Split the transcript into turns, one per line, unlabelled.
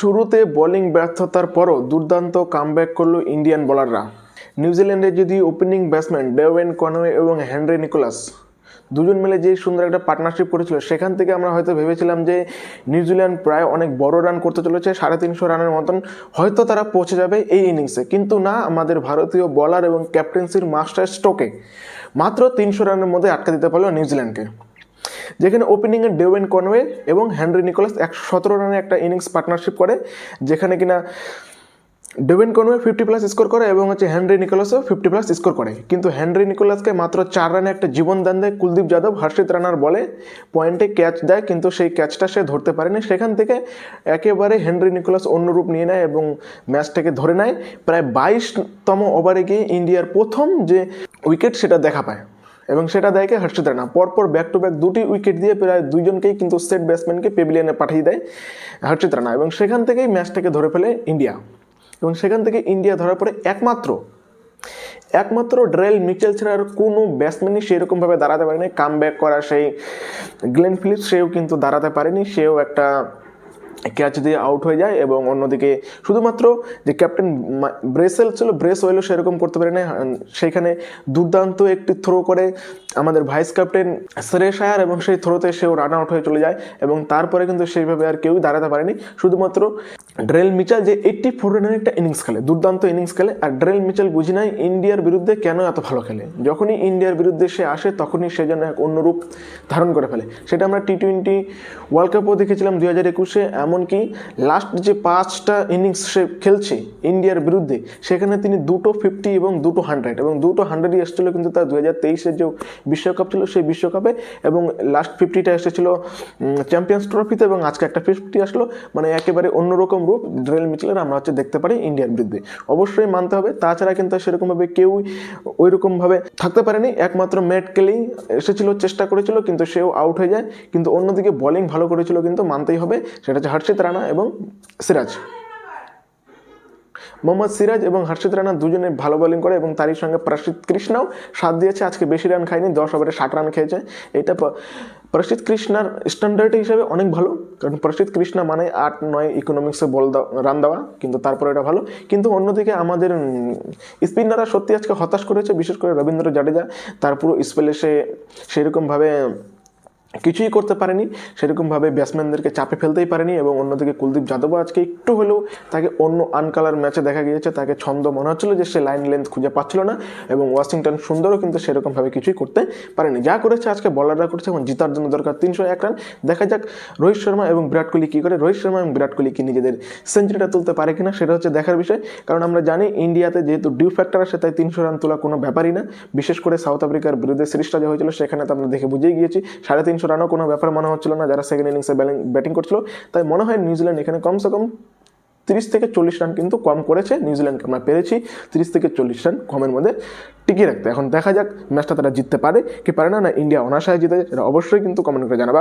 শুরুতে বোলিং ব্যর্থতার পরও দুর্দান্ত কামব্যাক করল ইন্ডিয়ান বোলাররা। নিউজিল্যান্ডের যদি ওপেনিং ব্যাটসম্যান ডেওয়েন কনওয়ে এবং হেনরি নিকোলাস দুজন মিলে যে সুন্দর একটা পার্টনারশিপ করেছিল, সেখান থেকে আমরা হয়তো ভেবেছিলাম যে নিউজিল্যান্ড প্রায় অনেক বড় রান করতে চলেছে, সাড়ে তিনশো রানের মতন। হয়তো তারা পৌঁছে যাবে এই ইনিংসে কিন্তু না, আমাদের ভারতীয় বলার এবং ক্যাপ্টেন্সির মাস্টার স্ট্রোকে মাত্র তিনশো রানের মধ্যে আটকে দিতে পারল নিউজিল্যান্ডকে যেখানে ওপেনিংয়ে ডেওয়েন কনওয়ে এবং হেনরি নিকোলাস একশো সতেরো রানে একটা ইনিংস পার্টনারশিপ করে, যেখানে কিনা Devon Conway fifty plus score করে এবং হচ্ছে হেনরি নিকোলাসও ফিফটি প্লাস স্কোর করে। কিন্তু হেনরি নিকোলাসকে মাত্র চার রানে একটা জীবন দান দেয় কুলদীপ যাদব। হর্ষিত রানার বলে পয়েন্টে ক্যাচ দেয়, কিন্তু সেই ক্যাচটা সে ধরতে পারেনি। সেখান থেকে একেবারে হেনরি নিকোলাস অন্য রূপ নিয়ে নেয় এবং ম্যাচটাকে ধরে নেয়। প্রায় বাইশতম ওভারে গিয়ে ইন্ডিয়ার প্রথম যে উইকেট সেটা দেখা পায়। এবং সেটা দেয় কে হর্ষিত রানা। পরপর ব্যাক টু ব্যাক দুটি উইকেট দিয়ে প্রায় দুইজনকেই কিন্তু সেট ব্যাটসম্যানকে পেভিলিয়নে পাঠিয়ে দেয় হর্ষিত রানা এবং সেখান থেকেই ম্যাচটাকে ধরে ফেলে ইন্ডিয়া। এবং সেখান থেকে ইন্ডিয়া ধরার পরে একমাত্র একমাত্র ড্রেল মিচেল ছাড়া আর কোনো ব্যাটসম্যানই সেরকমভাবে দাঁড়াতে পারেনি। কাম ব্যাক করা সেই গ্লেন ফিলিপস সেও কিন্তু দাঁড়াতে পারেনি। সেও একটা ক্যাচ দিয়ে আউট হয়ে যায় এবং অন্যদিকে শুধুমাত্র যে ক্যাপ্টেন ব্রেসেল ছিল, ব্রেস ওয়েলও সেরকম করতে পারে না সেখানে দুর্দান্ত একটি থ্রো করে আমাদের ভাইস ক্যাপ্টেন শ্রেশ আয়ার এবং সেই থ্রোতে সেও রান আউট হয়ে চলে যায় এবং তারপরে কিন্তু সেইভাবে আর কেউই দাঁড়াতে পারেনি। শুধুমাত্র ড্রেল মিচাল যে এইট্টি ফোর রানের একটা ইনিংস খেলে, দুর্দান্ত ইনিংস খেলে, আর ড্রেল মিচাল বুঝি নাই ইন্ডিয়ার বিরুদ্ধে কেন এত ভালো খেলে। যখনই ইন্ডিয়ার বিরুদ্ধে সে আসে, তখনই সে যেন এক অন্য রূপ ধারণ করে ফেলে। সেটা আমরা টি টোয়েন্টি ওয়ার্ল্ড কাপও দেখেছিলাম দুই হাজার একুশে। এমনকি লাস্ট যে পাঁচটা ইনিংস সে খেলছে ইন্ডিয়ার বিরুদ্ধে, সেখানে তিনি দুটো ফিফটি এবং দুটো হান্ড্রেড এবং দুটো হান্ড্রেডই এসেছিল কিন্তু তার দু হাজার তেইশের যে বিশ্বকাপ ছিল, সেই বিশ্বকাপে এবং লাস্ট ফিফটিটা এসেছিল চ্যাম্পিয়ন্স ট্রফিতে এবং আজকে একটা ফিফটি আসলো। মানে একেবারে অন্যরকম রূপ ড্রেল মিচেলের আমরা হচ্ছে দেখতে পারি ইন্ডিয়ার বিরুদ্ধে অবশ্যই মানতে হবে, তাছাড়া কিন্তু সেরকমভাবে কেউ ওইরকমভাবে থাকতে পারেনি। একমাত্র ম্যাট কেলেই এসেছিল, চেষ্টা করেছিল, কিন্তু সেও আউট হয়ে যায়। কিন্তু অন্যদিকে বোলিং ভালো করেছিল, কিন্তু মানতেই হবে। সেটা হচ্ছে হর্ষিত রানা এবং সিরাজ মোহাম্মদ সিরাজ এবং হর্ষিত রানা দুজনে ভালো বোলিং করে এবং তারই সঙ্গে প্রসিদ্ধ কৃষ্ণাও সাথ দিয়েছে। আজকে বেশি রান খায়নি, দশ ওভারে ষাট রান খেয়েছে। এটা প্রসিদ্ধ কৃষ্ণার স্ট্যান্ডার্ড হিসেবে অনেক ভালো, কারণ প্রসিদ্ধ কৃষ্ণা মানে আট, নয় ইকোনমিক্সে বল রান দেওয়া, কিন্তু তারপরে এটা ভালো। কিন্তু অন্যদিকে আমাদের স্পিনাররা সত্যি আজকে হতাশ করেছে, বিশেষ করে রবীন্দ্র জাডেজা। তার পুরো স্পেলে সে সেরকমভাবে কিছুই করতে পারেনি, সেরকমভাবে ব্যাটসম্যানদেরকে চাপে ফেলতেই পারেনি এবং অন্যদিকে কুলদীপ যাদবও আজকে একটু হলেও তাকে অন্য আনকালার ম্যাচে দেখা গিয়েছে, তাকে ছন্দ মনে হচ্ছিল যে সে লাইন লেন্থ খুঁজে পাচ্ছিল না এবং ওয়াশিংটন সুন্দরও কিন্তু সেরকমভাবে কিছুই করতে পারেনি। যা করেছে আজকে বলাররা করেছে এবং জিতার জন্য দরকার তিনশো এক রান দেখা যাক রোহিত শর্মা এবং বিরাট কোহলি কী করে, রোহিত শর্মা এবং বিরাট কোহলি কি নিজেদের সেঞ্চুরিটা তুলতে পারে কিনা সেটা হচ্ছে দেখার বিষয়। কারণ আমরা জানি ইন্ডিয়াতে যেহেতু ডিউ ফ্যাক্টর আসে, তাই তিনশো রান তোলা কোনো ব্যাপারই না। বিশেষ করে সাউথ আফ্রিকার বিরুদ্ধে সিরিজটা যে হয়েছিল, সেখানে তো আমরা দেখে বুঝেই গিয়েছি, সাড়ে তিনশো রানও কোনো ব্যাপার মনে হচ্ছিল না, যারা সেকেন্ড ইনিংসে ব্যাটিং করছিল। তাই মনে হয় নিউজিল্যান্ড এখানে কমসে কম তিরিশ থেকে চল্লিশ রান কিন্তু কম করেছে নিউজিল্যান্ডকে আমরা পেরেছি তিরিশ থেকে চল্লিশ রান কমের মধ্যে টিকিয়ে রাখতে। এখন দেখা যাক ম্যাচটা তারা জিততে পারে কি পারে না। না ইন্ডিয়া অনাশায় জিতে এটা অবশ্যই কিন্তু কমেন্ট করে জানাবা।